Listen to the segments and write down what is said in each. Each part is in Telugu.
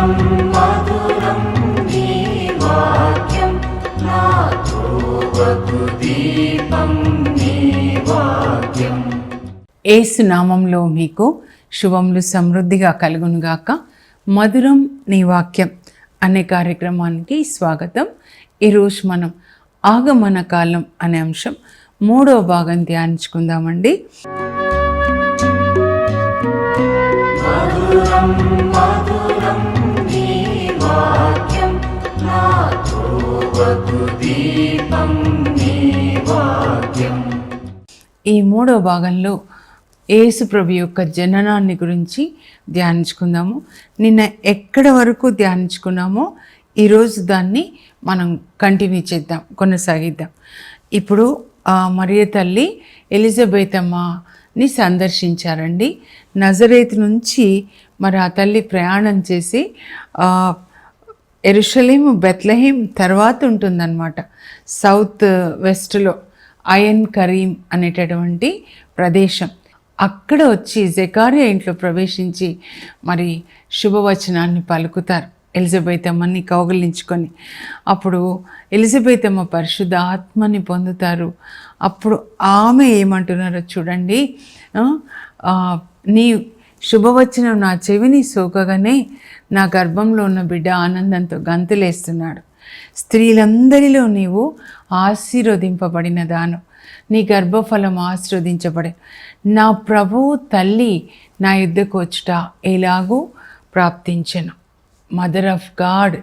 మధురం మధురం నీ వాక్యం నా ధ్రువకు దీపం నీ వాక్యం ఏసు నామంలో మీకు శుభములు సమృద్ధిగా కలుగునుగాక. మధురం నీ వాక్యం అనే కార్యక్రమానికి స్వాగతం. ఈరోజు మనం ఆగమన కాలం అనే అంశం మూడవ భాగం ధ్యానించుకుందామండి. మధురం ఈ మూడో భాగంలో యేసు ప్రభు యొక్క జననాన్ని గురించి ధ్యానించుకుందాము. నిన్న ఎక్కడ వరకు ధ్యానించుకున్నామో ఈరోజు దాన్ని మనం కంటిన్యూ చేద్దాం కొనసాగిద్దాం. ఇప్పుడు మరియ తల్లి ఎలిజబెత్ అమ్మని సందర్శించారండి. నజరేత్ నుంచి మరి ఆ తల్లి ప్రయాణం చేసి ఆ, ఎరుషలేం తర్వాత ఉంటుందన్నమాట. సౌత్ వెస్ట్లో అయన్ కరీం అనేటటువంటి ప్రదేశం. అక్కడ వచ్చి జెకారియా ఇంట్లో ప్రవేశించి మరి శుభవచనాన్ని పలుకుతారు. ఎలిజబెత్ అమ్మని కౌగిలించుకొని. అప్పుడు ఎలిజబెత్ అమ్మ పరిశుద్ధ ఆత్మని పొందుతారు. అప్పుడు ఆమె ఏమంటున్నారో చూడండి. నీ శుభవచనం నా చెవిని సోకగానే నా గర్భంలో ఉన్న బిడ్డ ఆనందంతో గంతులేస్తున్నాడు. స్త్రీలందరిలో నీవు ఆశీర్వదింపబడిన దాను. నీ గర్భఫలం ఆశీర్వదించబడి. నా ప్రభువు తల్లి నా యుద్ధకు వచ్చుట ఎలాగూ ప్రాప్తించను. మదర్ ఆఫ్ గాడ్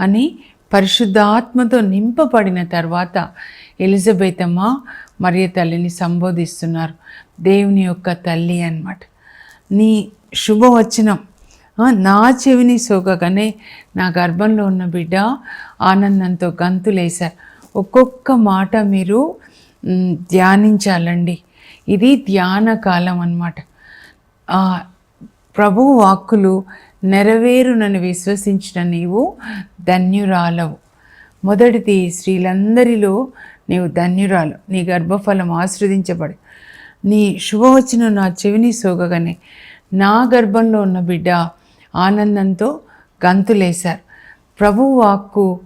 అని పరిశుద్ధాత్మతో నింపబడిన తర్వాత ఎలిజబెత్ అమ్మ మరియ తల్లిని సంబోధిస్తున్నారు. దేవుని యొక్క తల్లి అన్నమాట. నీ శుభవచనం నా చెవిని సోకగానే నా గర్భంలో ఉన్న బిడ్డ ఆనందంతో గంతులేశారు ఒక్కొక్క మాట మీరు ధ్యానించాలండి. ఇది ధ్యాన కాలం అన్నమాట. ప్రభు వాక్కులు నెరవేరునని విశ్వసించిన నీవు ధన్యురాలవు. మొదటిది స్త్రీలందరిలో నీవు ధన్యురాలు. నీ గర్భఫలం ఆశ్రదించబడి. నీ శుభవచనం నా చెవిని సోగగానే నా గర్భంలో ఉన్న బిడ్డ ఆనందంతో గంతులేశారు. ప్రభు వాక్కు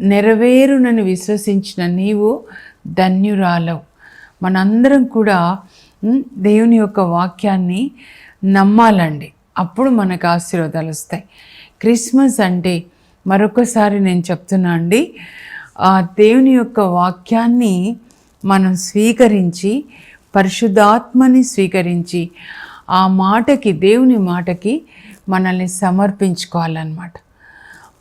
నెరవేరునని విశ్వసించిన నీవు ధన్యురాలవు. మనందరం కూడా దేవుని యొక్క వాక్యాన్ని నమ్మాలండి. అప్పుడు మనకు ఆశీర్వాదాలు వస్తాయి. క్రిస్మస్ అంటే మరొకసారి నేను చెప్తున్నా అండి ఆ దేవుని యొక్క వాక్యాన్ని మనం స్వీకరించి పరిశుద్ధాత్మని స్వీకరించి ఆ మాటకి దేవుని మాటకి మనల్ని సమర్పించుకోవాలన్నమాట.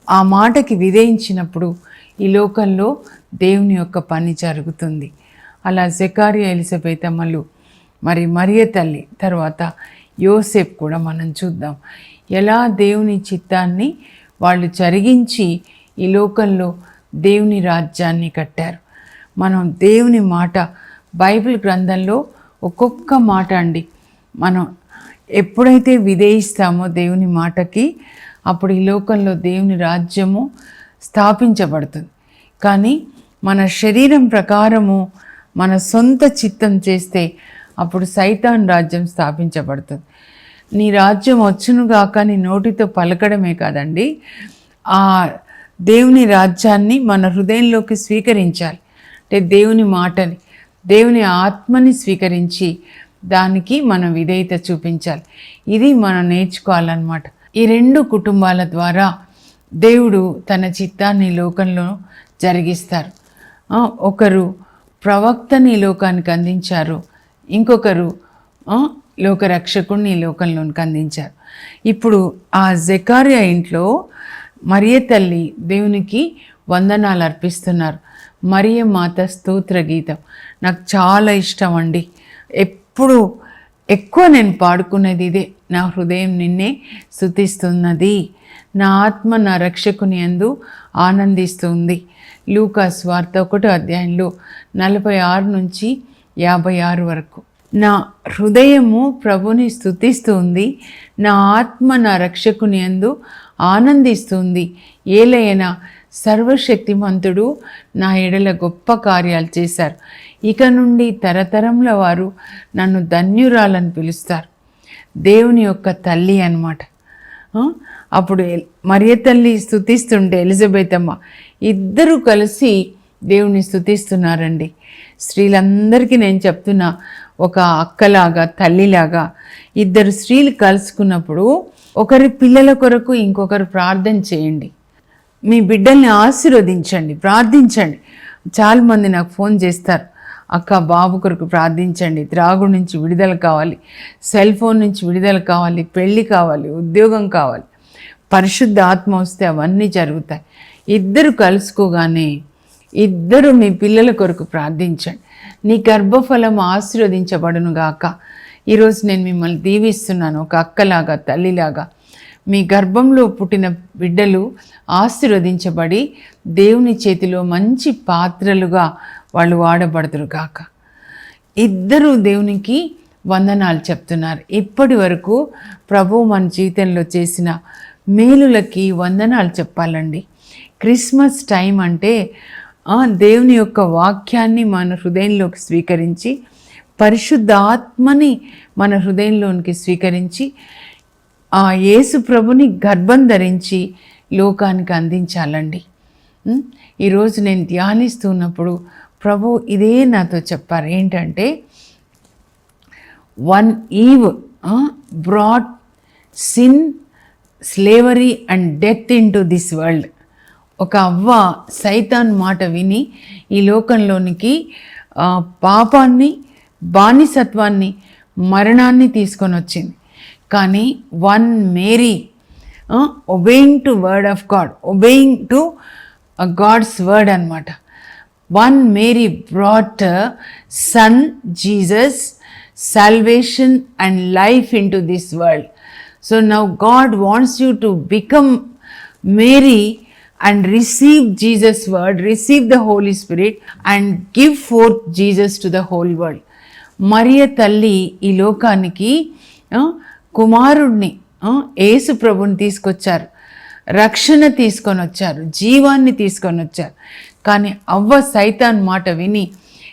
ఆ మాటకి విధేయించినప్పుడు ఈ లోకంలో దేవుని యొక్క పని జరుగుతుంది. అలా జకారియా ఎలిజబెత్ అమ్మలు మరి మరియ తల్లి తర్వాత యోసేప్ కూడా మనం చూద్దాం. ఎలా దేవుని చిత్తాన్ని వాళ్ళు జరిగించి ఈ లోకంలో దేవుని రాజ్యాన్ని కట్టారు. మనం దేవుని మాట బైబిల్ గ్రంథంలో ఒక్కొక్క మాట అండి మనం ఎప్పుడైతే విధేయిస్తామో దేవుని మాటకి అప్పుడు ఈ లోకంలో దేవుని రాజ్యము స్థాపించబడుతుంది. కానీ మన శరీరం ప్రకారము మన సొంత చిత్తం చేస్తే అప్పుడు సైతాన్ రాజ్యం స్థాపించబడుతుంది. నీ రాజ్యం వచ్చునుగాక నీ నోటితో పలకడమే కాదండి. ఆ దేవుని రాజ్యాన్ని మన హృదయంలోకి స్వీకరించాలి. అంటే దేవుని మాటని దేవుని ఆత్మని స్వీకరించి దానికి మనం విధేయత చూపించాలి. ఇది మనం నేర్చుకోవాలన్నమాట. ఈ రెండు కుటుంబాల ద్వారా దేవుడు తన చిత్తాన్ని లోకంలో జరిగిస్తారు. ఒకరు ప్రవక్తని ఈ లోకానికి అందించారు. ఇంకొకరు లోకరక్షకుడిని ఈ లోకంలోనికి అందించారు. ఇప్పుడు ఆ జకార్య ఇంట్లో మరియ తల్లి దేవునికి వందనాలు అర్పిస్తున్నారు. మరియ మాత స్తోత్ర గీతం నాకు చాలా ఇష్టం అండి. ఎప్పుడు ఎక్కువ నేను పాడుకునేది ఇదే. నా హృదయం నిన్నే స్థుతిస్తున్నది నా ఆత్మ నా రక్షకుని అందు ఆనందిస్తుంది. లూకా స్వార్థ ఒకటో అధ్యాయంలో నలభై ఆరు నుంచి యాభై ఆరు వరకు. నా హృదయము ప్రభుని స్థుతిస్తుంది నా ఆత్మ నా రక్షకుని అందు ఆనందిస్తుంది. ఏలయన సర్వశక్తిమంతుడు నా ఎడల గొప్ప కార్యాలు చేశారు. ఇక నుండి తరతరంల వారు నన్ను ధన్యురాలని పిలుస్తారు. దేవుని యొక్క తల్లి అనమాట అప్పుడు మరియ తల్లి స్థుతిస్తుంటే ఎలిజబెత్ అమ్మ ఇద్దరు కలిసి దేవుని స్థుతిస్తున్నారండి స్త్రీలందరికీ నేను చెప్తున్నా ఒక అక్కలాగా తల్లిలాగా ఇద్దరు స్త్రీలు కలుసుకున్నప్పుడు ఒకరి పిల్లల కొరకు ఇంకొకరు ప్రార్థన చేయండి. మీ బిడ్డల్ని ఆశీర్వదించండి ప్రార్థించండి. చాలామంది నాకు ఫోన్ చేస్తారు అక్క బాబు కొరకు ప్రార్థించండి. త్రాగు నుంచి విడుదల కావాలి. సెల్ ఫోన్ నుంచి విడుదల కావాలి. పెళ్ళి కావాలి. ఉద్యోగం కావాలి. పరిశుద్ధ ఆత్మ వస్తే అవన్నీ జరుగుతాయి. ఇద్దరు కలుసుకోగానే ఇద్దరు మీ పిల్లల కొరకు ప్రార్థించండి. నీ గర్భఫలం ఆశీర్వదించబడును గాక. ఈరోజు నేను మిమ్మల్ని దీవిస్తున్నాను. ఒక అక్కలాగా తల్లిలాగా. మీ గర్భంలో పుట్టిన బిడ్డలు ఆశీర్వదించబడి దేవుని చేతిలో మంచి పాత్రలుగా వాళ్ళు వాడబడదురు గాక. ఇద్దరు దేవునికి వందనాలు చెప్తున్నారు. ఇప్పటి వరకు ప్రభు మన జీవితంలో చేసిన మేలులకి వందనాలు చెప్పాలండి. క్రిస్మస్ టైం అంటే ఆ, దేవుని యొక్క వాక్యాన్ని మన హృదయంలోకి స్వీకరించి పరిశుద్ధాత్మని మన హృదయంలోనికి స్వీకరించి ఆ యేసు ప్రభుని గర్భం ధరించి లోకానికి అందించాలండి. ఈరోజు నేను ధ్యానిస్తున్నప్పుడు ప్రభు ఇదే నాతో చెప్పారు. ఏంటంటే one Eve brought sin slavery and death into this world. ఒక అవ్వ సైతాన్ మాట విని ఈ లోకంలోనికి పాపాన్ని బానిసత్వాన్ని మరణాన్ని తీసుకొని వచ్చింది. కానీ one Mary obeying to word of God obeying to God's word అనమాట one Mary brought son Jesus salvation and life into this world so now God wants you to become Mary and receive Jesus word, receive the Holy spirit and give forth Jesus to the whole world మరియ తల్లి ఈ లోకానికి ఆ, కుమారుణ్ణి ఆ, ప్రభుని తీసుకొచ్చారు. రక్షణ తీసుకొని వచ్చారు. జీవాన్ని తీసుకొని వచ్చారు. కానీ అవ్వ సైతాన్ మాట విని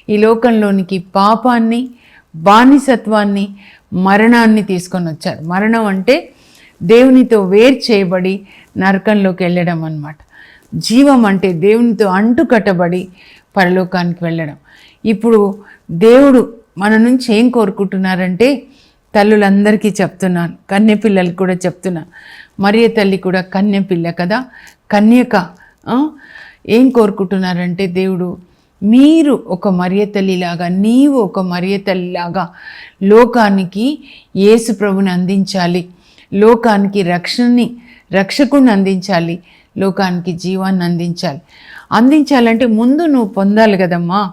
ఈ లోకంలోనికి పాపాన్ని బానిసత్వాన్ని మరణాన్ని తీసుకొని వచ్చారు. మరణం అంటే దేవునితో వేరు చేయబడి నరకంలోకి వెళ్ళడం అన్నమాట. జీవం అంటే దేవునితో అంటు కట్టబడి పరలోకానికి వెళ్ళడం. ఇప్పుడు దేవుడు మన నుంచి ఏం కోరుకుంటున్నారంటే తల్లులందరికీ చెప్తున్నాను కన్యపిల్లలు కూడా చెప్తున్నా. మరియ తల్లి కూడా కన్య పిల్ల కదా కన్యక ఏం కోరుకుంటున్నారంటే దేవుడు మీరు ఒక మరియ తల్లిలాగా నీవు ఒక మరియ తల్లిలాగా లోకానికి యేసు ప్రభుని అందించాలి. లోకానికి రక్షణని రక్షకుని అందించాలి. లోకానికి జీవాన్ని అందించాలి. అందించాలంటే ముందు నువ్వు పొందాలి కదమ్మా.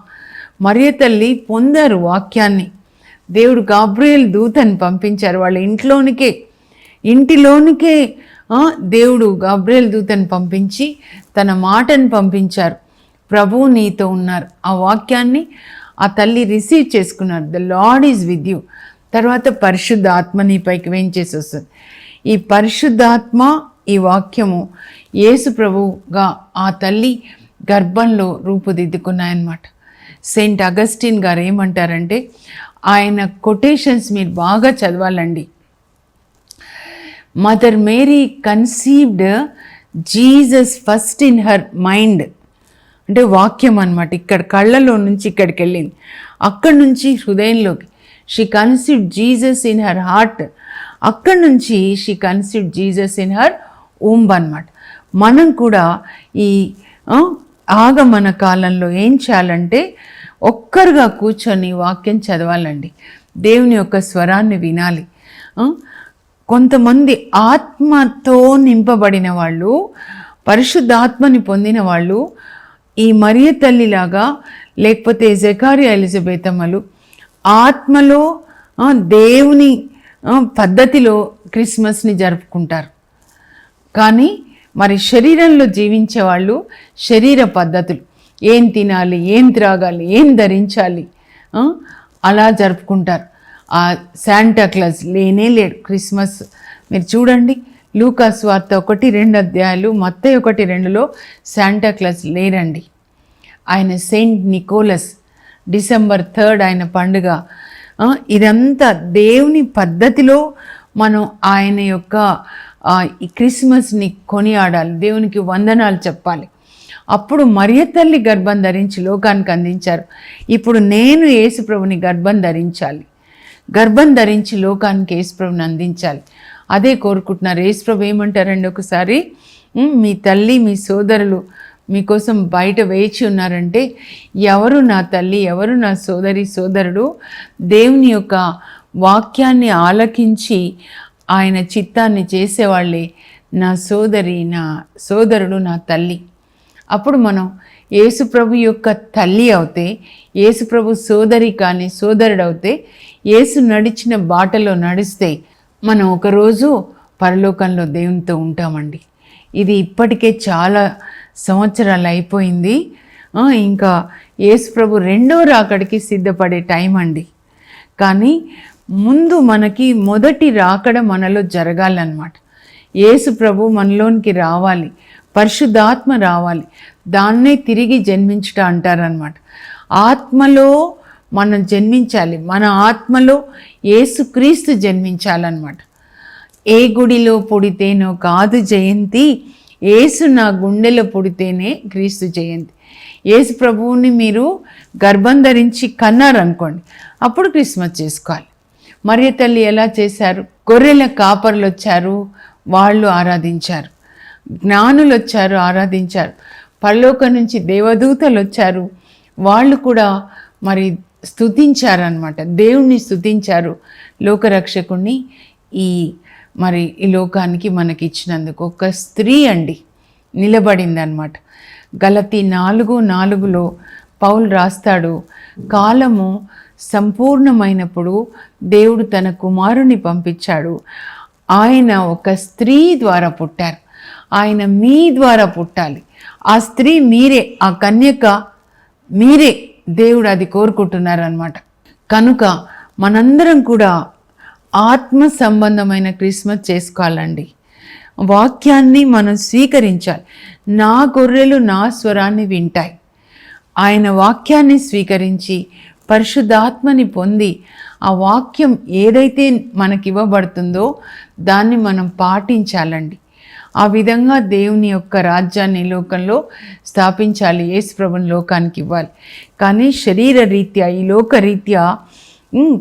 మరియ తల్లి పొందారు వాక్యాన్ని. దేవుడు గాబ్రియల్ దూతని పంపించారు వాళ్ళ ఇంట్లోనికే ఇంటిలోనికే దేవుడు గాబ్రియల్ దూతను పంపించి తన మాటను పంపించారు. ప్రభువు నీతో ఉన్నారు. ఆ వాక్యాన్ని ఆ తల్లి రిసీవ్ చేసుకున్నారు. The lord is with you. తర్వాత పరిశుద్ధ ఆత్మ నీ పైకి వేయించేసి వస్తుంది. ఈ పరిశుద్ధాత్మ ఈ వాక్యము యేసు ప్రభువుగా ఆ తల్లి గర్భంలో రూపుదిద్దుకున్నాయన్నమాట. సెయింట్ అగస్టిన్ గారు ఏమంటారంటే ఆయన కొటేషన్స్ మీరు బాగా చదవాలండి. Mother Mary conceived Jesus first in her mind అంటే వాక్యం అనమాట ఇక్కడ కళ్ళలో నుంచి ఇక్కడికి వెళ్ళింది. అక్కడి నుంచి హృదయంలోకి. She conceive Jesus in her heart అక్కడి నుంచి she conceive Jesus in her womb అనమాట మనం కూడా ఈ ఆగమన కాలంలో ఏం చేయాలంటే ఒక్కరుగా కూర్చొని వాక్యం చదవాలండి. దేవుని యొక్క స్వరాన్ని వినాలి. కొంతమంది ఆత్మతో నింపబడిన వాళ్ళు పరిశుద్ధాత్మని పొందిన వాళ్ళు ఈ మరియ తల్లిలాగా లేకపోతే జకారి ఎలిజబెతమ్మలు ఆత్మలో దేవుని పద్ధతిలో క్రిస్మస్ని జరుపుకుంటారు. కానీ మరి శరీరంలో జీవించే వాళ్ళు శరీర పద్ధతులు. ఏం తినాలి ఏం త్రాగాలి ఏం ధరించాలి అలా జరుపుకుంటారు. ఆ శాంటా క్లాస్ లేనే లేడు. క్రిస్మస్ మీరు చూడండి లూకాస్ వార్త ఒకటి రెండు అధ్యాయాలు మొత్తం ఒకటి రెండులో శాంటా క్లాస్ లేరండి. ఆయన సెయింట్ నికోలస్ డిసెంబర్ థర్డ్ ఆయన పండుగ. ఇదంతా దేవుని పద్ధతిలో మనం ఆయన యొక్క ఈ క్రిస్మస్ని కొనియాడాలి. దేవునికి వందనాలు చెప్పాలి. అప్పుడు మరియ తల్లి గర్భం ధరించి లోకానికి అందించారు. ఇప్పుడు నేను యేసుప్రభుని గర్భం ధరించాలి. గర్భం ధరించి లోకానికి యేసుప్రభుని అందించాలి. అదే కోరుకుంటున్నారు. యేసుప్రభు ఏమంటారండి ఒకసారి? మీ తల్లి మీ సోదరులు మీకోసం బయట వేచి ఉన్నారంటే ఎవరు నా తల్లి ఎవరు నా సోదరి సోదరుడు? దేవుని యొక్క వాక్యాన్ని ఆలకించి ఆయన చిత్తాన్ని చేసేవాళ్ళే నా సోదరి నా సోదరుడు నా తల్లి. అప్పుడు మనం యేసుప్రభు యొక్క తల్లి అవుతే యేసుప్రభు సోదరి కానీ సోదరుడు అవుతే యేసు నడిచిన బాటలో నడిస్తే మనం ఒకరోజు పరలోకంలో దేవునితో ఉంటామండి. ఇది ఇప్పటికే చాలా సంవత్సరాలు అయిపోయింది. ఇంకా యేసుప్రభు రెండో రాకడికి సిద్ధపడే టైం అండి. కానీ ముందు మనకి మొదటి రాకడ మనలో జరగాలన్నమాట. యేసు ప్రభు మనలోనికి రావాలి. పరిశుద్ధాత్మ రావాలి. దాన్నే తిరిగి జన్మించుట అంటారనమాట ఆత్మలో మనం జన్మించాలి. మన ఆత్మలో ఏసుక్రీస్తు జన్మించాలన్నమాట. ఏ గుడిలో పుడితేనో కాదు జయంతి ఏసు నా గుండెలో పుడితేనే క్రీస్తు జయంతి. ఏసు ప్రభువుని మీరు గర్భం ధరించి కన్నారనుకోండి అప్పుడు క్రిస్మస్ చేసుకోవాలి. మరియ తల్లి ఎలా చేశారు? గొర్రెల కాపర్లు వచ్చారు వాళ్ళు ఆరాధించారు. జ్ఞానులు వచ్చారు ఆరాధించారు. పల్లోక నుంచి దేవదూతలు వచ్చారు వాళ్ళు కూడా మరి స్థుతించారనమాట దేవుణ్ణి స్తుతించారు లోకరక్షకుణ్ణి. ఈ మరి ఈ లోకానికి మనకి ఇచ్చినందుకు ఒక స్త్రీ అండి నిలబడిందనమాట గలతి నాలుగు నాలుగులో పౌలు రాస్తాడు కాలము సంపూర్ణమైనప్పుడు దేవుడు తన కుమారుని పంపించాడు. ఆయన ఒక స్త్రీ ద్వారా పుట్టారు. ఆయన మీ ద్వారా పుట్టాలి. ఆ స్త్రీ మీరే ఆ కన్యక మీరే దేవుడు అది కోరుకుంటున్నారనమాట కనుక మనందరం కూడా ఆత్మ సంబంధమైన క్రిస్మస్ చేసుకోవాలండి. వాక్యాన్ని మనం స్వీకరించాలి. నా గొర్రెలు నా స్వరాన్ని వింటాయి. ఆయన వాక్యాన్ని స్వీకరించి పరిశుద్ధాత్మని పొంది ఆ వాక్యం ఏదైతే మనకి ఇవ్వబడుతుందో దాన్ని మనం పాటించాలండి. ఆ విధంగా దేవుని యొక్క రాజ్యాన్ని లోకంలో స్థాపించాలి. యేసుప్రభుని లోకానికి ఇవ్వాలి. కానీ శరీర రీత్యా ఈ లోకరీత్యా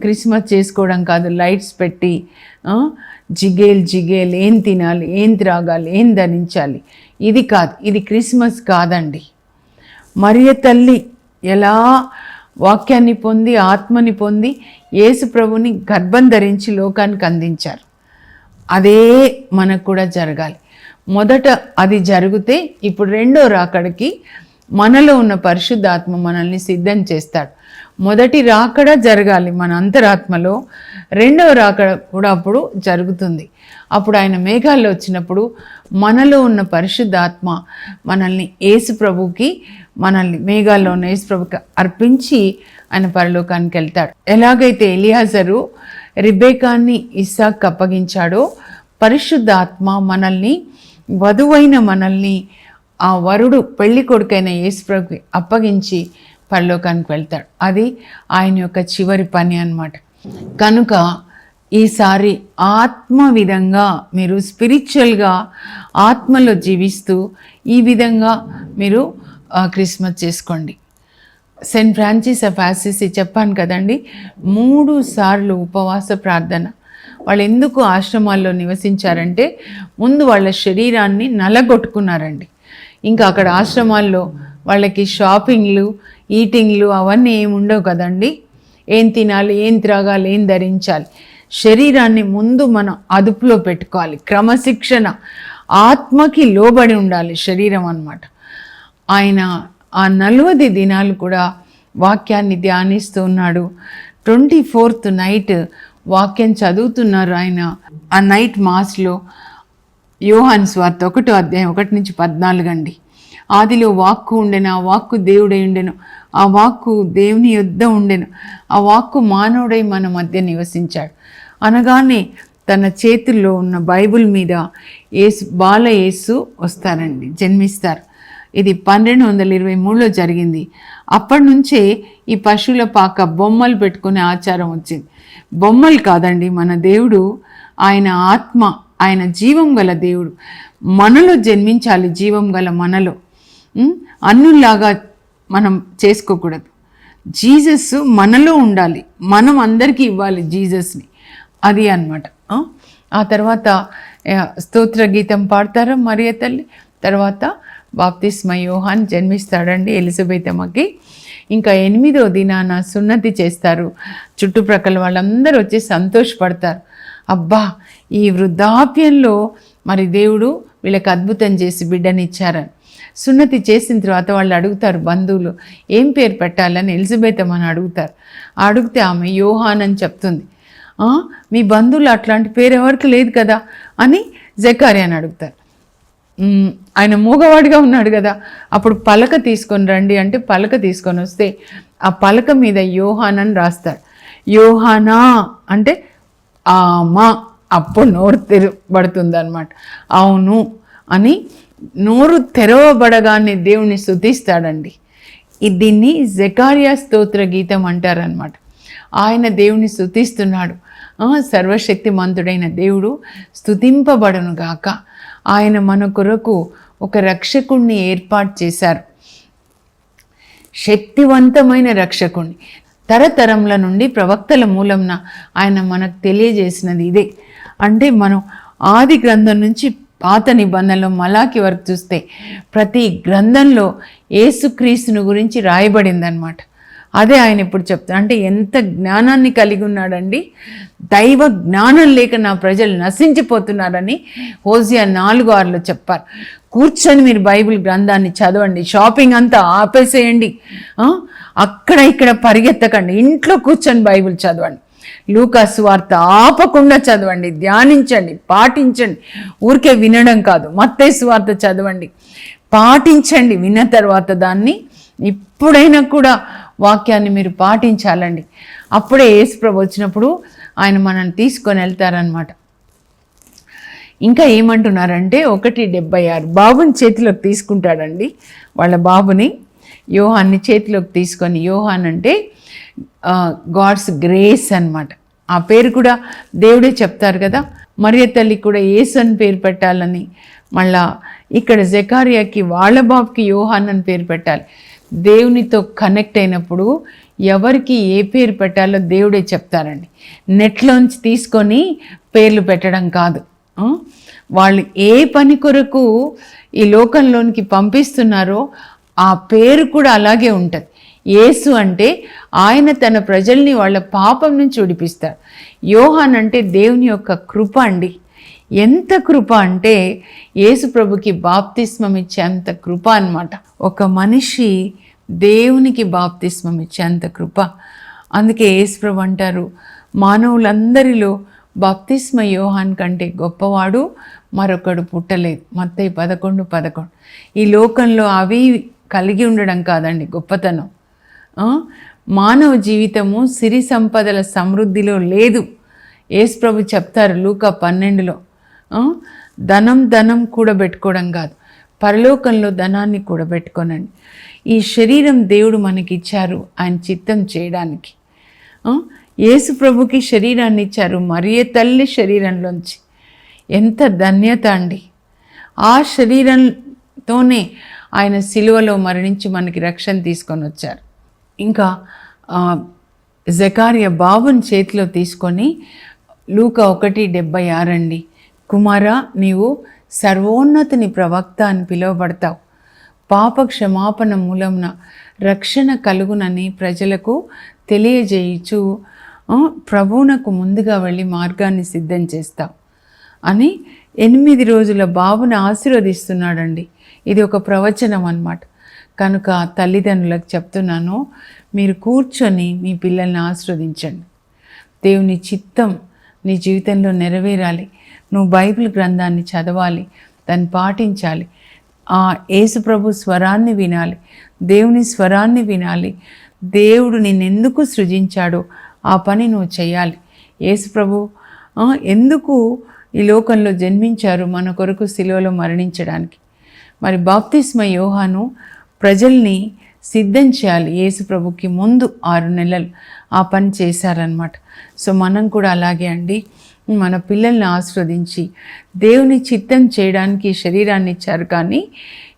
క్రిస్మస్ చేసుకోవడం కాదు. లైట్స్ పెట్టి జిగేల్ జిగేల్ ఏం తినాలి ఏం త్రాగాలి ఏం ధరించాలి. ఇది కాదు. ఇది క్రిస్మస్ కాదండి. మరియ తల్లి ఎలా వాక్యాన్ని పొంది ఆత్మని పొంది యేసు ప్రభుని గర్భం ధరించి లోకానికి అందించారు. అదే మనకు కూడా జరగాలి. మొదట అది జరిగితే ఇప్పుడు రెండో రాకడికి మనలో ఉన్న పరిశుద్ధాత్మ మనల్ని సిద్ధం చేస్తాడు. మొదటి రాకడ జరగాలి మన అంతరాత్మలో. రెండవ రాకడ కూడా అప్పుడు జరుగుతుంది. అప్పుడు ఆయన మేఘాల్లో వచ్చినప్పుడు మనలో ఉన్న పరిశుద్ధాత్మ మనల్ని యేసు ప్రభుకి మనల్ని మేఘాల్లో ఉన్న యేసు ప్రభుకి అర్పించి ఆయన పరలోకానికి వెళ్తాడు. ఎలాగైతే ఎలియాజరు రిబేకాన్ని ఇస్సాక్ అప్పగించాడో పరిశుద్ధాత్మ మనల్ని వధువైన మనల్ని ఆ వరుడు పెళ్ళి కొడుకైన యేసుప్రభుకి అప్పగించి పరలోకానికి వెళ్తాడు. అది ఆయన యొక్క చివరి పని అన్నమాట. కనుక ఈసారి ఆత్మ విధంగా మీరు స్పిరిచువల్గా ఆత్మలో జీవిస్తూ ఈ విధంగా మీరు క్రిస్మస్ చేసుకోండి. సెయింట్ ఫ్రాన్సిస్ ఆఫ్ ఆసిస్ చెప్పాను కదండి మూడు సార్లు ఉపవాస ప్రార్థన వాళ్ళు ఎందుకు ఆశ్రమాల్లో నివసించారంటే ముందు వాళ్ళ శరీరాన్ని నలగొట్టుకున్నారండి. ఇంకా అక్కడ ఆశ్రమాల్లో వాళ్ళకి షాపింగ్లు ఈటింగ్లు అవన్నీ ఏమి ఉండవు కదండి. ఏం తినాలి ఏం త్రాగాలి ఏం ధరించాలి. శరీరాన్ని ముందు మనం అదుపులో పెట్టుకోవాలి. క్రమశిక్షణ ఆత్మకి లోబడి ఉండాలి శరీరం అన్నమాట. ఆయన ఆ నలవది దినాలు కూడా వాక్యాన్ని ధ్యానిస్తూ ఉన్నాడు. ట్వంటీ ఫోర్త్ నైట్ వాక్యం చదువుతున్నారు ఆయన. ఆ నైట్ మాస్లో యోహాన్ స్వార్త ఒకటో అధ్యాయం ఒకటి నుంచి పద్నాలుగు అండి. ఆదిలో వాక్కు ఉండెను ఆ వాక్కు దేవుడై ఉండెను ఆ వాక్కు దేవుని యుద్ధ ఉండెను ఆ వాక్కు మానవుడై మన మధ్య నివసించాడు. అనగానే తన చేతుల్లో ఉన్న బైబిల్ మీద ఏసు బాల యేసు వస్తారండి జన్మిస్తారు. ఇది పన్నెండు వందల ఇరవై మూడులో జరిగింది. అప్పటి నుంచే ఈ పశువుల పాక బొమ్మలు పెట్టుకునే ఆచారం వచ్చింది. బొమ్మలు కాదండి మన దేవుడు ఆయన ఆత్మ ఆయన జీవం గల దేవుడు. మనలో జన్మించాలి జీవం గల మనలో. అన్నుల్లాగా మనం చేసుకోకూడదు. జీసస్ మనలో ఉండాలి. మనం అందరికీ ఇవ్వాలి జీసస్ని. అది అన్నమాట. ఆ? తర్వాత స్తోత్ర గీతం పాడతారా మరియ తల్లి? తర్వాత బాప్తిస్మ యోహాన్ జన్మిస్తాడండి ఎలిజబెత్ అమ్మకి. ఇంకా ఎనిమిదో దినాన సున్నతి చేస్తారు. చుట్టుప్రక్కల వాళ్ళందరూ వచ్చి సంతోషపడతారు. అబ్బా ఈ వృద్ధాప్యంలో మరి దేవుడు వీళ్ళకి అద్భుతం చేసి బిడ్డనిచ్చారని. సున్నతి చేసిన తర్వాత వాళ్ళు అడుగుతారు బంధువులు ఏం పేరు పెట్టాలని? ఎలిజబెత్ అమ్మని అడుగుతారు. అడిగితే ఆమె యోహాన్ అని చెప్తుంది. మీ బంధువులు అట్లాంటి పేరు ఎవరికి లేదు కదా? అని జకారి అని అడుగుతారు. ఆయన మూగవాడిగా ఉన్నాడు కదా అప్పుడు పలక తీసుకొని రండి అంటే పలక తీసుకొని వస్తే ఆ పలక మీద యోహానని అని రాస్తారు యోహానా అంటే ఆమా అప్పుడు నోరు తెరబడుతుంది అనమాట అవును అని నోరు తెరవబడగానే దేవుని స్తుతిస్తాడండి. దీన్ని జకారియా స్తోత్ర గీతం అంటారనమాట ఆయన దేవుని స్తుతిస్తున్నాడు. సర్వశక్తి సర్వశక్తిమంతుడైన దేవుడు స్తుతింపబడను గాక ఆయన మన కొరకు ఒక రక్షకుణ్ణి ఏర్పాటు చేశారు. శక్తివంతమైన రక్షకుణ్ణి. తరతరముల నుండి ప్రవక్తల మూలంన ఆయన మనకు తెలియజేసినది ఇదే. అంటే మనం ఆది గ్రంథం నుంచి పాత నిబంధనలో మలాకి వరకు చూస్తే ప్రతి గ్రంథంలో ఏసుక్రీస్తుని గురించి రాయబడిందనమాట అదే ఆయన ఇప్పుడు చెప్తారు అంటే ఎంత జ్ఞానాన్ని కలిగి ఉన్నాడండి. దైవ జ్ఞానం లేక నా ప్రజలు నశించిపోతున్నారని హోజియా నాలుగు ఆరులో చెప్పారు. కూర్చొని మీరు బైబిల్ గ్రంథాన్ని చదవండి. షాపింగ్ అంతా ఆపేసేయండి. అక్కడ ఇక్కడ పరిగెత్తకండి. ఇంట్లో కూర్చొని బైబిల్ చదవండి. లూకాసు వార్త ఆపకుండా చదవండి. ధ్యానించండి. పాటించండి. ఊరికే వినడం కాదు. మత్తేసు వార్త చదవండి. పాటించండి. విన్న తర్వాత దాన్ని ఇప్పుడైనా కూడా వాక్యాన్ని మీరు పాటించాలండి. అప్పుడే యేసుప్రభు వచ్చినప్పుడు ఆయన మనల్ని తీసుకొని వెళ్తారనమాట ఇంకా ఏమంటున్నారంటే ఒకటి డెబ్బై ఆరు. బాబుని చేతిలోకి తీసుకుంటాడండి. వాళ్ళ బాబుని యోహాన్ని చేతిలోకి తీసుకొని యోహాన్ అంటే గాడ్స్ గ్రేస్ అన్నమాట. ఆ పేరు కూడా దేవుడే చెప్తారు కదా. మరియ తల్లి కూడా యేసు అని పేరు పెట్టాలని మళ్ళా ఇక్కడ జకారియాకి వాళ్ళ బాబుకి యోహాన్ అని పేరు పెట్టాలి. దేవునితో కనెక్ట్ అయినప్పుడు ఎవరికి ఏ పేరు పెట్టాలో దేవుడే చెప్తారండి. నెట్లోంచి తీసుకొని పేర్లు పెట్టడం కాదు. వాళ్ళు ఏ పని కొరకు ఈ లోకంలోనికి పంపిస్తున్నారో ఆ పేరు కూడా అలాగే ఉంటుంది. యేసు అంటే ఆయన తన ప్రజల్ని వాళ్ళ పాపం నుంచి ఉడిపిస్తారు యోహాన్ అంటే దేవుని యొక్క కృప అండి. ఎంత కృప అంటే యేసుప్రభుకి బాప్తిస్మం ఇచ్చేంత కృప అన్నమాట. ఒక మనిషి దేవునికి బాప్తిస్మం ఇచ్చేంత కృప. అందుకే యేసుప్రభు అంటారు మానవులందరిలో బాప్తిస్మ యోహాన్ కంటే గొప్పవాడు మరొకడు పుట్టలేదు. మత్తయి పదకొండు పదకొండు. ఈ లోకంలో అవి కలిగి ఉండడం కాదండి గొప్పతనం. మానవ జీవితము సిరి సంపదల సమృద్ధిలో లేదు. యేసు ప్రభు చెప్తారు లూకా పన్నెండులో ధనం ధనం కూడబెట్టుకోవడం కాదు. పరలోకంలో ధనాన్ని కూడబెట్టుకోనండి ఈ శరీరం దేవుడు మనకి ఇచ్చారు ఆయన చిత్తం చేయడానికి. యేసు ప్రభుకి శరీరాన్ని ఇచ్చారు. మరియ తల్లి శరీరంలోంచి? ఎంత ధన్యత అండి. ఆ శరీరంతోనే ఆయన సిలువలో మరణించి మనకి రక్షణ తీసుకొని వచ్చారు. ఇంకా జకార్య బాబుని చేతిలో తీసుకొని లూక ఒకటి డెబ్బై ఆరండి. కుమారా నీవు సర్వోన్నతిని ప్రవక్త అని పిలువబడతావు. పాప క్షమాపణ మూలంన రక్షణ కలుగునని ప్రజలకు తెలియజేయచు ప్రభువునకు ముందుగా వెళ్ళి మార్గాన్ని సిద్ధం చేస్తావు. అని ఎనిమిది రోజుల బాబుని ఆశీర్వదిస్తున్నాడండి. ఇది ఒక ప్రవచనం అన్నమాట. కనుక తల్లిదండ్రులకు చెప్తున్నాను మీరు కూర్చొని మీ పిల్లల్ని ఆశీర్వదించండి. దేవుని చిత్తం నీ జీవితంలో నెరవేరాలి. నువ్వు బైబిల్ గ్రంథాన్ని చదవాలి దాన్ని పాటించాలి. ఆ యేసు ప్రభు స్వరాన్ని వినాలి దేవుని స్వరాన్ని వినాలి. దేవుడు నిన్నెందుకు సృజించాడో ఆ పని నువ్వు చేయాలి యేసు ప్రభు ఎందుకు ఈ లోకంలో జన్మించారు మన కొరకు శిలువలో మరణించడానికి? మరి బాప్తిస్మ యోహాను ప్రజల్ని సిద్ధం చేయాలి యేసు ప్రభుకి ముందు ఆరు నెలలు ఆ పని చేశారనమాట సో మనం కూడా అలాగే అండి. మన పిల్లల్ని ఆస్వాదించి దేవుని చిత్తం చేయడానికి శరీరాన్ని ఇచ్చారు కానీ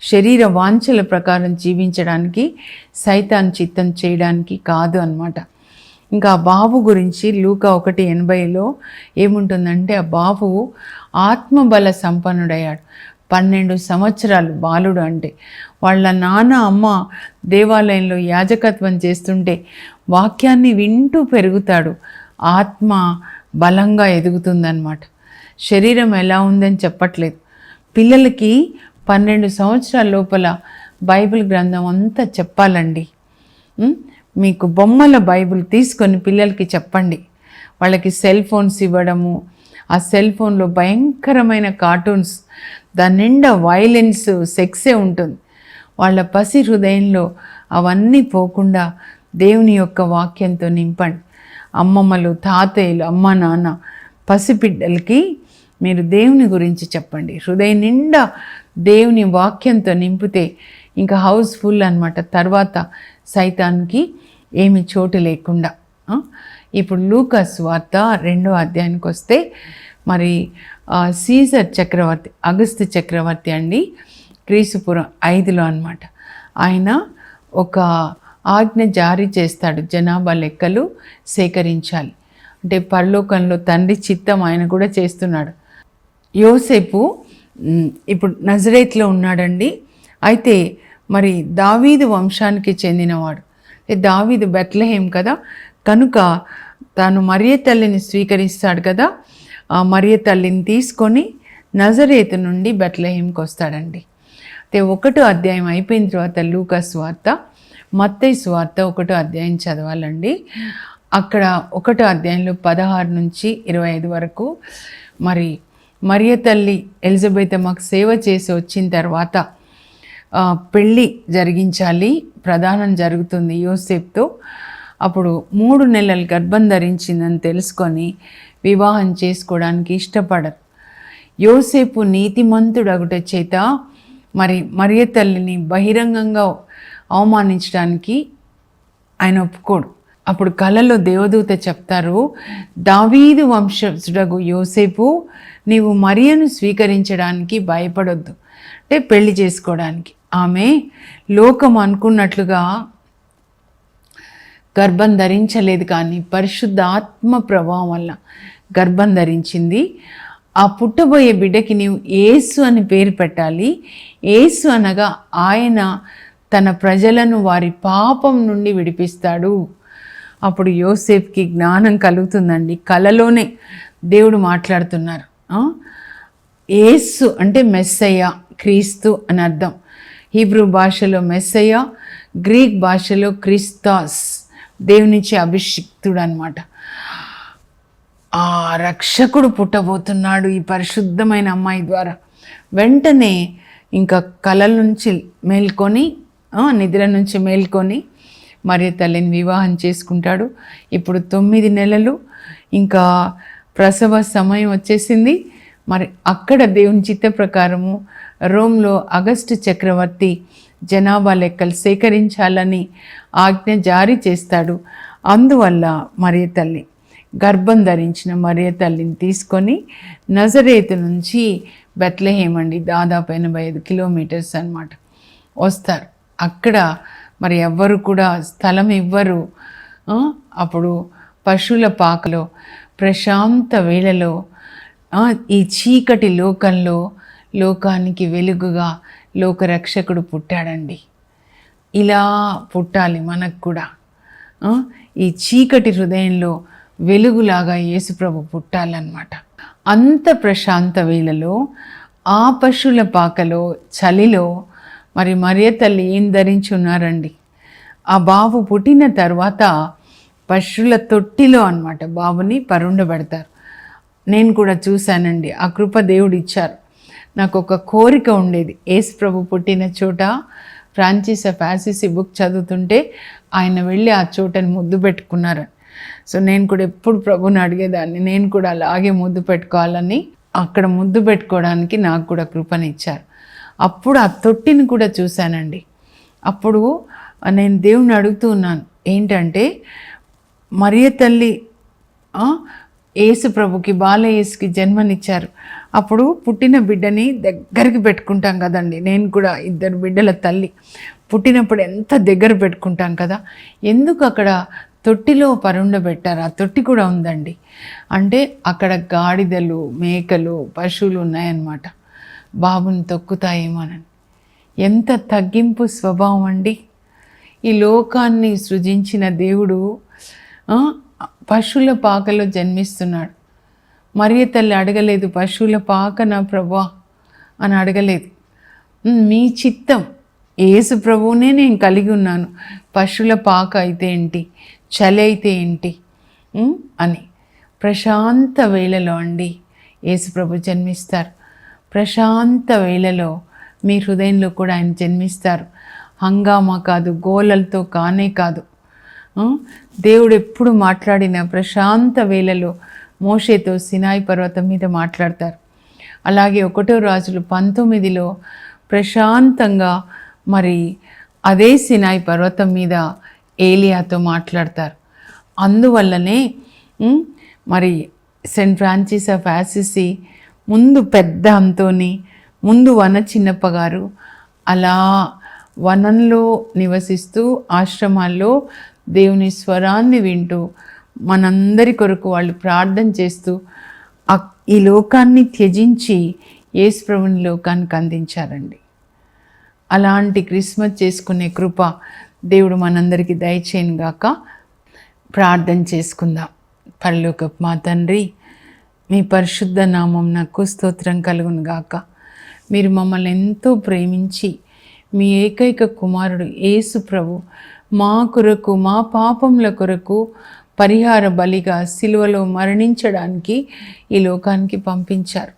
శరీర వాంఛల ప్రకారం జీవించడానికి సైతాన్ చిత్తం చేయడానికి కాదు అన్నమాట. ఇంకా బాబు గురించి లూకా ఒకటి ఎనభైలో ఏముంటుందంటే ఆ బాబు ఆత్మబల సంపన్నుడయ్యాడు. పన్నెండు సంవత్సరాలు బాలుడు అంటే వాళ్ళ నాన్న అమ్మ దేవాలయంలో యాజకత్వం చేస్తుంటే వాక్యాన్ని వింటూ పెరుగుతాడు. ఆత్మ బలంగా ఎదుగుతుందన్నమాట. శరీరం ఎలా ఉందని చెప్పట్లేదు. పిల్లలకి పన్నెండు సంవత్సరాల లోపల బైబిల్ గ్రంథం అంతా చెప్పాలండి. మీకు బొమ్మల బైబిల్ తీసుకొని పిల్లలకి చెప్పండి. వాళ్ళకి సెల్ ఫోన్స్ ఇవ్వడము ఆ సెల్ ఫోన్లో భయంకరమైన కార్టూన్స్ దాని నిండా వైలెన్స్ సెక్సే ఉంటుంది. వాళ్ళ పసి హృదయంలో అవన్నీ పోకుండా దేవుని యొక్క వాక్యంతో నింపండి. అమ్మమ్మలు తాతయ్యలు అమ్మ నాన్న పసిబిడ్డలకి మీరు దేవుని గురించి చెప్పండి. హృదయం నిండా దేవుని వాక్యంతో నింపితే ఇంకా హౌస్ఫుల్ అనమాట తర్వాత సైతానికి ఏమి చోటు లేకుండా ఇప్పుడు లూకస్ వార్త రెండో అధ్యాయానికి వస్తే మరి సీజర్ చక్రవర్తి అగస్త్ చక్రవర్తి అండి క్రీసుపురం ఐదులో అనమాట ఆయన ఒక ఆజ్ఞ జారీ చేస్తాడు. జనాభా లెక్కలు సేకరించాలి. అంటే పరలోకంలో తండ్రి చిత్తం ఆయన కూడా చేస్తున్నాడు. యోసేపు ఇప్పుడు నజరేత్లో ఉన్నాడండి. అయితే మరి దావీదు వంశానికి చెందినవాడు. దావీదు బెట్లహేం కదా? కనుక తాను మరియ తల్లిని స్వీకరిస్తాడు కదా? ఆ మరియ తల్లిని తీసుకొని నజరేతు నుండి బెట్లహేంకి వస్తాడండి. అయితే ఒకటో అధ్యాయం అయిపోయిన తర్వాత లూకాస్ వార్త మత్తై సువార్త ఒకటో అధ్యాయం చదవాలండి. అక్కడ ఒకటో అధ్యాయంలో పదహారు నుంచి ఇరవై ఐదు వరకు మరి మరియ తల్లి ఎలిజబెత్ మాకు సేవ చేసి వచ్చిన తర్వాత పెళ్ళి జరిగించాలి ప్రధానం జరుగుతుంది యోసేప్తో. అప్పుడు మూడు నెలలు గర్భం ధరించిందని తెలుసుకొని వివాహం చేసుకోవడానికి ఇష్టపడరు. యోసేపు నీతిమంతుడగుట చేత మరి మరియ తల్లిని బహిరంగంగా అవమానించడానికి ఆయన ఒప్పుకోడు. అప్పుడు కలలో దేవదూత చెప్తారు దావీదు వంశస్థుడగు యోసేపు నీవు మరియను స్వీకరించడానికి భయపడొద్దు. అంటే పెళ్ళి చేసుకోవడానికి. ఆమె లోకం అనుకున్నట్లుగా గర్భం ధరించలేదు కానీ పరిశుద్ధ ఆత్మ ప్రభావం వల్ల గర్భం ధరించింది. ఆ పుట్టబోయే బిడ్డకి నీవు ఏసు అని పేరు పెట్టాలి. ఏసు అనగా ఆయన తన ప్రజలను వారి పాపం నుండి విడిపిస్తాడు. అప్పుడు యోసేఫ్కి జ్ఞానం కలుగుతుందండి. కలలోనే దేవుడు మాట్లాడుతున్నారు. ఏసు అంటే మెస్సయ్య క్రీస్తు అని అర్థం. హీబ్రూ భాషలో మెస్సయ్య గ్రీక్ భాషలో క్రిస్తాస్ దేవునిచ్చే అభిషిక్తుడు అనమాట ఆ రక్షకుడు పుట్టబోతున్నాడు ఈ పరిశుద్ధమైన అమ్మాయి ద్వారా. వెంటనే ఇంకా కళల నుంచి మేల్కొని నిద్ర నుంచి మేల్కొని మరియు తల్లిని వివాహం చేసుకుంటాడు. ఇప్పుడు తొమ్మిది నెలలు ఇంకా ప్రసవ సమయం వచ్చేసింది. మరి అక్కడ దేవుని చిత్త ప్రకారము రోమ్లో ఆగస్టు చక్రవర్తి జనాభా లెక్కలు సేకరించాలని ఆజ్ఞ జారీ చేస్తాడు. అందువల్ల మరియ తల్లి గర్భం ధరించిన మరియ తల్లిని తీసుకొని నజరేతు నుంచి బెత్లహేమండి దాదాపు ఎనభై ఐదు కిలోమీటర్స్ అన్నమాట వస్తారు. అక్కడ మరి ఎవ్వరు కూడా స్థలం ఇవ్వరు. అప్పుడు పశువుల పాకలో ప్రశాంత వేళలో ఈ చీకటి లోకంలో లోకానికి వెలుగుగా లోకరక్షకుడు పుట్టాడండి. ఇలా పుట్టాలి మనకు కూడా. ఈ చీకటి హృదయంలో వెలుగులాగా యేసుప్రభు పుట్టాలన్నమాట. అంత ప్రశాంత వేళలో ఆ పశువుల పాకలో చలిలో మరి మరియ తల్లి ఏం ధరించి ఉన్నారండి? ఆ బాబు పుట్టిన తర్వాత పశువుల తొట్టిలో అన్నమాట బాబుని పరుండబెడతారు. నేను కూడా చూశానండి ఆ కృప దేవుడు ఇచ్చారు. నాకు ఒక కోరిక ఉండేది యేసు ప్రభు పుట్టిన చోట ఫ్రాన్సిస్ ఆఫ్ ఆసిసి బుక్ చదువుతుంటే ఆయన వెళ్ళి ఆ చోటని ముద్దు పెట్టుకున్నారు. సో నేను కూడా ఎప్పుడు ప్రభుని అడిగేదాన్ని నేను కూడా అలాగే ముద్దు పెట్టుకోవాలని అక్కడ ముద్దు పెట్టుకోవడానికి నాకు కూడా కృపనిచ్చారు అప్పుడు ఆ తొట్టిని కూడా చూశానండి. అప్పుడు నేను దేవుణ్ణి అడుగుతూ ఉన్నాను ఏంటంటే మరియ తల్లి ఆ, యేసు ప్రభుకి బాలయేసుకి జన్మనిచ్చారు. అప్పుడు పుట్టిన బిడ్డని దగ్గరికి పెట్టుకుంటాం కదండి. నేను కూడా ఇద్దరు బిడ్డల తల్లి. పుట్టినప్పుడు ఎంత దగ్గర పెట్టుకుంటాం కదా? ఎందుకు అక్కడ తొట్టిలో పరుండబెట్టారు ఆ తొట్టి కూడా ఉందండి. అంటే అక్కడ గాడిదలు మేకలు పశువులు ఉన్నాయన్నమాట. బాబుని తొక్కుతాయేమోనని ఎంత తగ్గింపు స్వభావం అండి. ఈ లోకాన్ని సృజించిన దేవుడు పశువుల పాకలో జన్మిస్తున్నాడు. మరియ తల్లి అడగలేదు పశువుల పాక నా ప్రభా? అని అడగలేదు. మీ చిత్తం ఏసు ప్రభువునే నేను కలిగి ఉన్నాను. పశువుల పాక అయితే ఏంటి? చలి అయితే ఏంటి? అని. ప్రశాంత వేళలో అండి యేసు ప్రభు జన్మిస్తారు. ప్రశాంత వేళలో మీ హృదయంలో కూడా ఆయన జన్మిస్తారు. హంగామా కాదు గోలలతో కానే కాదు. దేవుడు ఎప్పుడు మాట్లాడిన ప్రశాంత వేళలో మోషేతో సినాయి పర్వతం మీద మాట్లాడతారు. అలాగే ఒకటో రాజులు పంతొమ్మిదిలో ప్రశాంతంగా మరి అదే సినాయి పర్వతం మీద ఏలియాతో మాట్లాడతారు. అందువల్లనే మరి సెయింట్ ఫ్రాన్సిస్ ఆఫ్ యాసిసి ముందు పెద్ద అంతోని ముందు వన చిన్నప్పగారు అలా వనంలో నివసిస్తూ ఆశ్రమాల్లో దేవుని స్వరాన్ని వింటూ మనందరి కొరకు వాళ్ళు ప్రార్థన చేస్తూ ఈ లోకాన్ని త్యజించి యేసు ప్రభుని లోకానికి అందించారండి. అలాంటి క్రిస్మస్ చేసుకునే కృప దేవుడు మనందరికీ దయచేయను గాక ప్రార్థన చేసుకుందాం. పరలోక మా తండ్రి మీ పరిశుద్ధ నామం నాకు స్తోత్రం కలుగును గాక. మీరు మమ్మల్ని ఎంతో ప్రేమించి మీ ఏకైక కుమారుడు యేసు ప్రభు మా కొరకు మా పాపముల కొరకు పరిహార బలిగా సిలువలో మరణించడానికి ఈ లోకానికి పంపించారు.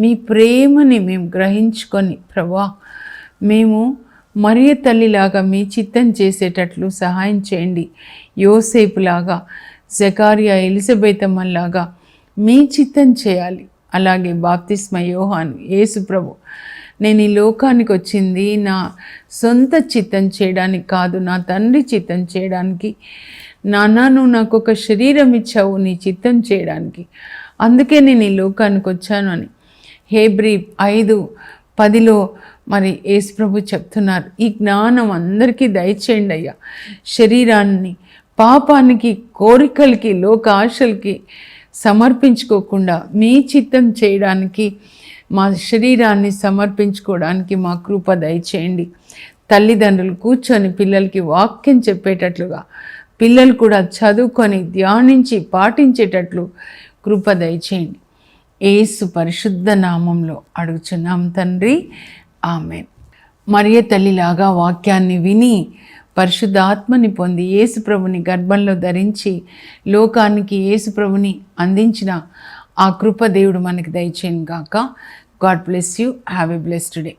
మీ ప్రేమని మేము గ్రహించుకొని ప్రభా మేము మరియ తల్లిలాగా మీ చిత్తం చేసేటట్లు సహాయం చేయండి. యోసేపులాగా జకారియా ఎలిజబెతమ్మలాగా మీ చిత్తం చేయాలి. అలాగే బాప్తిస్మ యోహాను యేసు ప్రభు నేను ఈ లోకానికి వచ్చింది నా సొంత చిత్తం చేయడానికి కాదు నా తండ్రి చిత్తం చేయడానికి నాన్న నువ్వు నాకు ఒక శరీరం ఇచ్చావు నీ చిత్తం చేయడానికి. అందుకే నేను ఈ లోకానికి వచ్చాను అని హేబ్రి ఐదు పదిలో మరి యేసు ప్రభు చెప్తున్నారు. ఈ జ్ఞానం అందరికీ దయచేయండి అయ్యా. శరీరాన్ని పాపానికి కోరికలకి లోక ఆశలకి సమర్పించుకోకుండా మీ చిత్తం చేయడానికి మా శరీరాన్ని సమర్పించుకోవడానికి మా కృప దయచేయండి. తల్లిదండ్రులు కూర్చొని పిల్లలకి వాక్యం చెప్పేటట్లుగా పిల్లలు కూడా చదువుకొని ధ్యానించి పాటించేటట్లు కృప దయచేయండి. ఏసు పరిశుద్ధ నామంలో అడుగుచున్నాం తండ్రి. ఆమె మరియ తల్లిలాగా వాక్యాన్ని విని పరిశుద్ధాత్మని పొంది యేసు ప్రభుని గర్భంలో ధరించి లోకానికి యేసుప్రభుని అందించిన ఆ కృప దేవుడు మనకి దయచేయను గాక. God bless you. Have a blessed day.